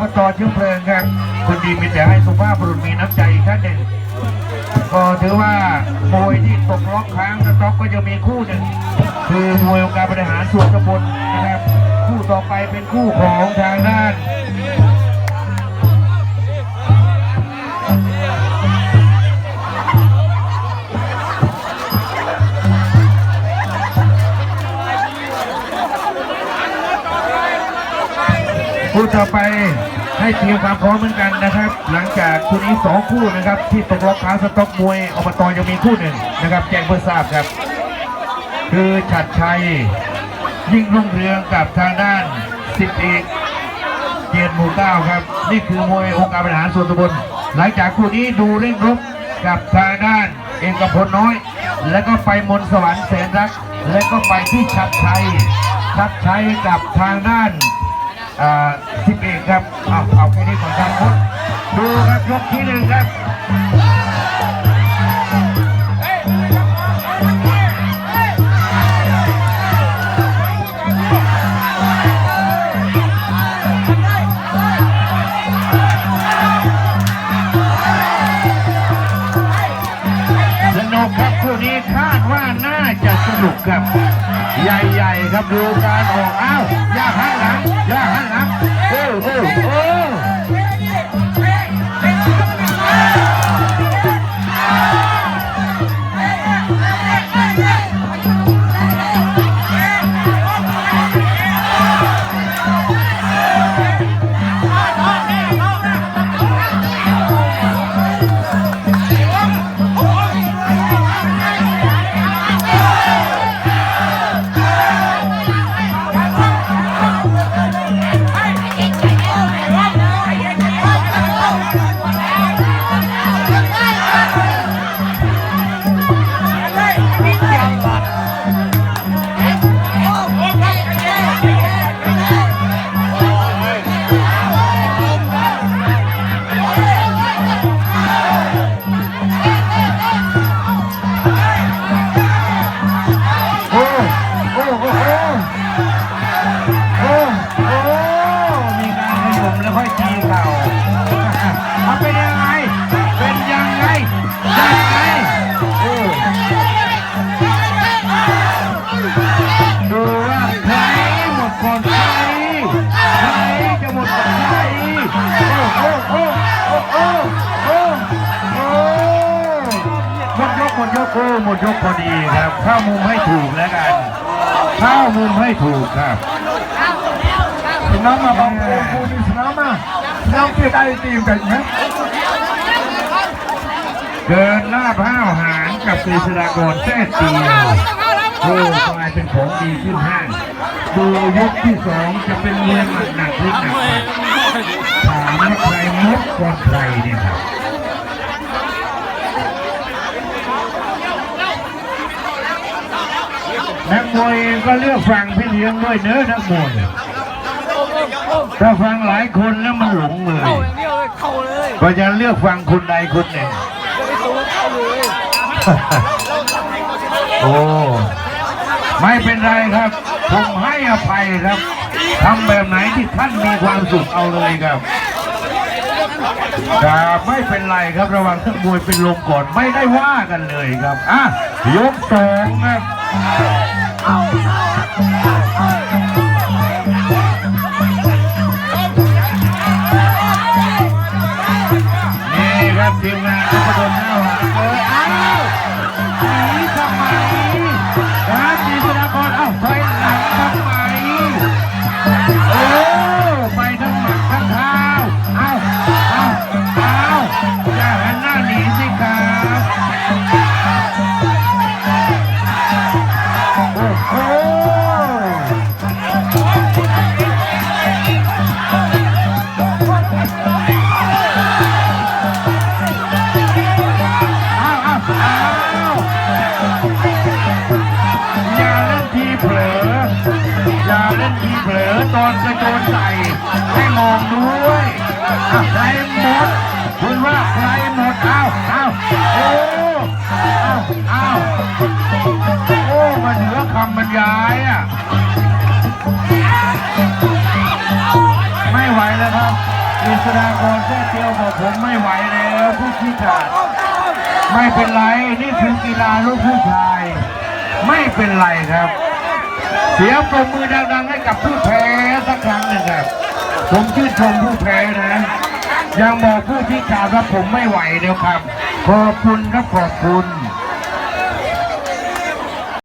อบตเชื้อเพลิงครับคนดีมีแต่ให้สุภาพบุรุษมีน้ำใจแค่หนึ่งก็ถือว่ามวยที่ตกล็อกค้างสต็อกก็จะมีคู่หนึ่งคือมวยองค์การบริหารส่วนตำบลนะครับ คู่ต่อไปเป็นคู่ของทางด้าน ต่อไปให้เตรียมความพร้อมเหมือนกันนะครับ หลังจากคู่นี้สองคู่นะครับ ที่ตกล็อกค้าสต็อกมวยอบตยังมีคู่หนึ่งนะครับ แจ้งเพื่อทราบครับ คือฉัดชัย ยิ่งรุ่งเรืองกับทางด้านสิบเอกเกียรติหมู่เก้าครับ นี่คือมวยองค์การบริหารส่วนตำบลหลังจากคู่นี้ดูเร่งรบกับทางด้านเอกพลน้อย แล้วก็ไปมนต์สวรรค์แสนรัก แล้วก็ไปที่ชัดชัยชัดชัยกับทางด้าน สิบเอกครับเอาเอาแค่นี้ก่อนครับดูครับยกที่หนึ่งครับ สนุกครับคู่นี้คาดว่าน่าจะสนุกครับ ใหญ่ๆครับดูการออกอ้าวย่าหันหลังย่าหันหลังโอ้โอ้โอ้ กหมดยกโอ้หมดยกพอดีครับเข้ามุมให้ถูกแล้วกันเข้ามุมให้ถูกครับสนามมาบางปูปูนี่สนามมาสนามที่ได้ตีมกันนะเกินลาบห้าวหารกับกฤษฎากรแท้ตีโอ้กลายเป็นของดีขึ้นห้างดูยกที่สองจะเป็นมวยหมัดหนักหรือหนักหนักถามว่าใครมดก่อนใครเนี่ยครับ นักมวยเองก็เลือกฟังพี่เลี้ยงด้วยเนื้อะนักมวยถ้าฟังหลายคนแล้วมันหลงเลยเข้าอย่างเดียวเลยเข้าเลยก็จะเลือกฟังคนใดคนหนึ่งจะไปสูงเข้าเลยโอ้ไม่เป็นไรครับผมให้อภัยครับทำแบบไหนที่ท่านมีความสุขเอาเลยครับครับไม่เป็นไรครับระวังทั้งมวยเป็นลมก่อนไม่ได้ว่ากันเลยครับอะยกสองครับ นี่ครับทีมงานทุกคนหน้า อย่าเล่นทีเผลออย่าเล่นทีเผลอตอนกระโจนใส่ให้มองด้วยใครหมดคุณว่าใครหมดอ้าวอ้าวโอ้อ้าวอ้าโอ้ มันเหนือคำบรรยายอะ ไม่ไหวแล้วครับฤษฎากรแท้เตียวบอกผมไม่ไหวแล้วผู้ชี้ขาดไม่เป็นไร นี่คือกีฬาลูกผู้ชาย ไม่เป็นไรครับ เสียงปรบมือดังๆให้กับผู้แพ้สักครั้งหนึ่งครับ ผมชื่นชมผู้แพ้นะ ยังบอกผู้ที่ขาดว่าผมไม่ไหวเดียวครับ ขอบคุณครับขอบคุณ